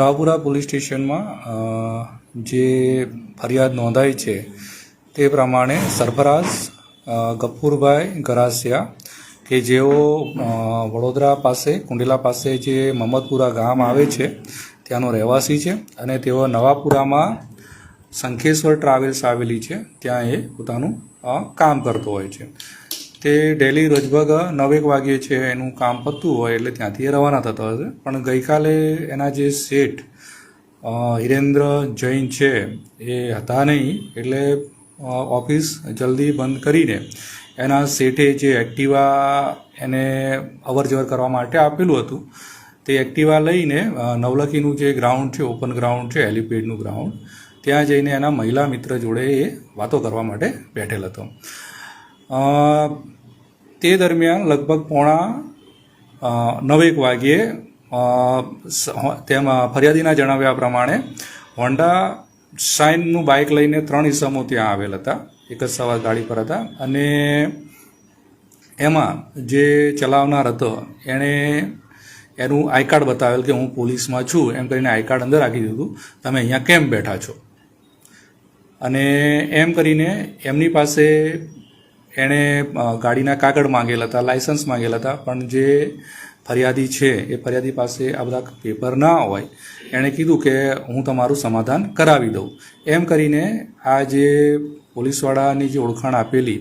Raopura police સ્ટેશનમાં જે ફરિયાદ નોંધાઈ છે તે પ્રમાણે સરફરાઝ ગફુરભાઈ ગરાસિયા કે જેઓ વડોદરા પાસે, કુંડેલા પાસે જે મહમ્મદપુરા ગામ આવે છે, ત્યાંનો રહેવાસી છે અને તેઓ નવાપુરામાં શંખેશ્વર ટ્રાવેલ્સ આવેલી છે, ત્યાં એ પોતાનું કામ કરતો હોય છે. તે ડેલી લગભગ નવેક વાગ્યે છે એનું કામ પતતું હોય એટલે ત્યાંથી એ રવાના થતો હશે. પણ ગઈકાલે એના જે શેઠ હિરેન્દ્ર જૈન છે, એ હતા નહીં એટલે ઓફિસ જલ્દી બંધ કરીને એના શેઠે જે એક્ટિવા એને અવર જવર કરવા માટે આપેલું હતું, તે એક્ટિવા લઈને નવલખીનું જે ગ્રાઉન્ડ છે ઓપન ગ્રાઉન્ડ છે હેલિપેડનું ગ્રાઉન્ડ ત્યાં જઈને એના મહિલા મિત્ર જોડે એ વાતો કરવા માટે બેઠેલ હતો. તે દરમિયાન લગભગ પોણા નવેક વાગ્યે તેમાં ફરિયાદીના જણાવ્યા પ્રમાણે હોન્ડા શાઇનનું બાઇક લઈને ત્રણ ઇસમો ત્યાં આવેલ હતા. એક જ સવાર ગાડી પર હતા. અને એમાં જે ચલાવનાર હતો, એણે એનું આઈ કાર્ડ બતાવેલ કે હું પોલીસમાં છું, એમ કરીને આઈ કાર્ડ અંદર રાખી દીધું. તમે અહીંયા કેમ બેઠા છો? અને એમ કરીને એમની પાસે એણે ગાડીના કાગળ માંગેલા હતા, લાયસન્સ માંગેલા હતા, પણ જે ફરિયાદી છે, એ ફરિયાદી પાસે આ બધા પેપર ના હોય, એણે કીધું કે હું તમારું સમાધાન કરાવી દઉં. એમ કરીને આ જે પોલીસવાળાની જે ઓળખાણ આપેલી,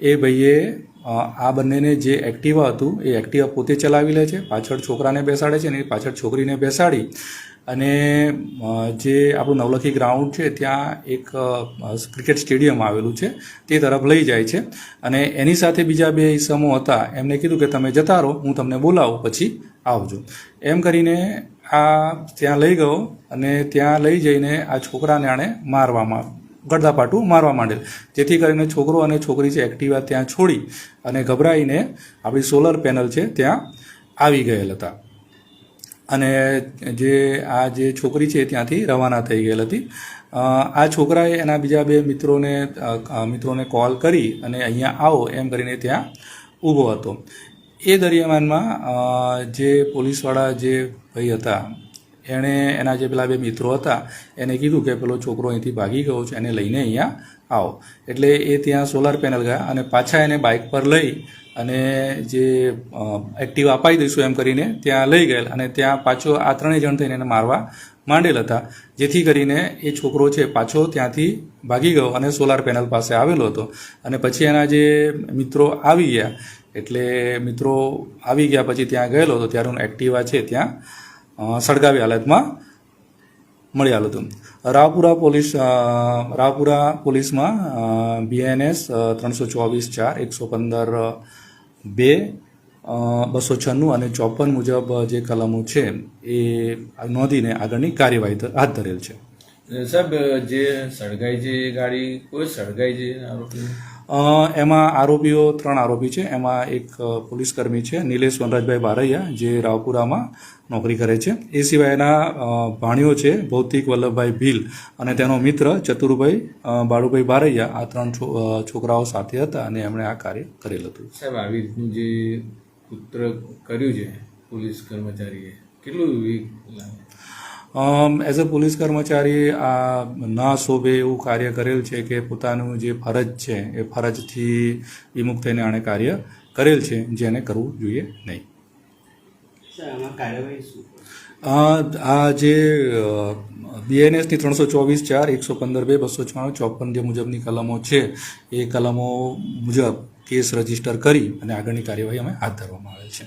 એ ભાઈએ આ બંનેને જે એક્ટિવા હતું, એ એક્ટિવા પોતે ચલાવી લે છે, પાછળ છોકરાને બેસાડે છે અને પાછળ છોકરીને બેસાડી અને જે આપણું નવલખી ગ્રાઉન્ડ છે, ત્યાં એક ક્રિકેટ સ્ટેડિયમ આવેલું છે, તે તરફ લઈ જાય છે. અને એની સાથે બીજા બે ઈસમો હતા, એમને કીધું કે તમે જતા રહો, હું તમને બોલાવું, પછી આવજો. એમ કરીને આ ત્યાં લઈ ગયો અને ત્યાં લઈ જઈને આ છોકરાને આણે મારવામાં ગડદાપાટું મારવા માંડેલ. જેથી કરીને છોકરો અને છોકરી છે, એક્ટિવા ત્યાં છોડી અને ગભરાઈને આપણી સોલર પેનલ છે, ત્યાં આવી ગયેલ હતા. અને જે, આ જે છોકરી છે ત્યાંથી રવાના થઈ ગયેલ હતી. આ છોકરાએ એના બીજા બે મિત્રોને મિત્રોને કોલ કરી અને અહીંયા આવો એમ કરીને ત્યાં ઊભો હતો. એ દરમિયાનમાં જે પોલીસવાળા જે ભાઈ હતા એણે એના જે પેલા બે મિત્રો હતા, એને કીધું કે પેલો છોકરો અહીંથી ભાગી ગયો છે, એને લઈને અહીંયા આવો. એટલે એ ત્યાં સોલાર પેનલ ગયા અને પાછા એને બાઇક પર લઈ અને જે એક્ટિવ અપાઈ દઈશું એમ કરીને ત્યાં લઈ ગયેલ અને ત્યાં પાછો આ ત્રણેય જણ થઈને એને મારવા માંડેલ હતા. જેથી કરીને એ છોકરો છે પાછો ત્યાંથી ભાગી ગયો અને સોલાર પેનલ પાસે આવેલો હતો. અને પછી એના જે મિત્રો આવી ગયા, એટલે મિત્રો આવી ગયા પછી ત્યાં ગયેલો હતો, ત્યારે હું એક્ટિવા છે ત્યાં સળગાવી હાલતમાં મળી આવ્યું હતું. રાવપુરા પોલીસ રાવપુરા પોલીસમાં બીએનએસ ત્રણસો ચોવીસ ચાર, એકસો પંદર બે બસો છન્નું અને ચોપન મુજબ જે કલમો છે એ નોંધીને આગળની કાર્યવાહી હાથ ધરેલ છે. સાહેબ, જે સળગાઈ છે ગાડી, કોઈ સળગાઈ છે આરોપી? એમાં આરોપીઓ ત્રણ આરોપી છે. એમાં એક પોલીસકર્મી પોલીસ કર્મી છે, નિલેશ વનરાજભાઈ બારૈયા, જે રાવપુરામાં નોકરી કરે છે. એ સિવાયના ભાણીઓ છે, ભૌતિક વલ્લભભાઈ ભીલ અને તેનો મિત્ર ચતુરભાઈ બાળુભાઈ બારૈયા. આ ત્રણ છોકરાઓ સાથે હતા અને એમણે આ કાર્ય કરેલ હતું. સાહેબ, આવી રીતનું જે પુત્ર કર્યું છે, પોલીસ કર્મચારીએ, કેટલું એઝ અ પોલીસ કર્મચારી આ ના શોભે એવું કાર્ય કરેલ છે કે પોતાનું જે ફરજ છે એ ફરજથી વિમુખ થઈને આણે કાર્ય કરેલ છે જેને કરવું જોઈએ નહીં. આ જે બીએનએસની ત્રણસો ચોવીસ ચાર એકસો પંદર બે બસો છાણું ચોપન જે મુજબની કલમો છે. એ કલમો મુજબ કેસ રજિસ્ટર કરી અને આગળની કાર્યવાહી અમે હાથ ધરવામાં આવેલ છે.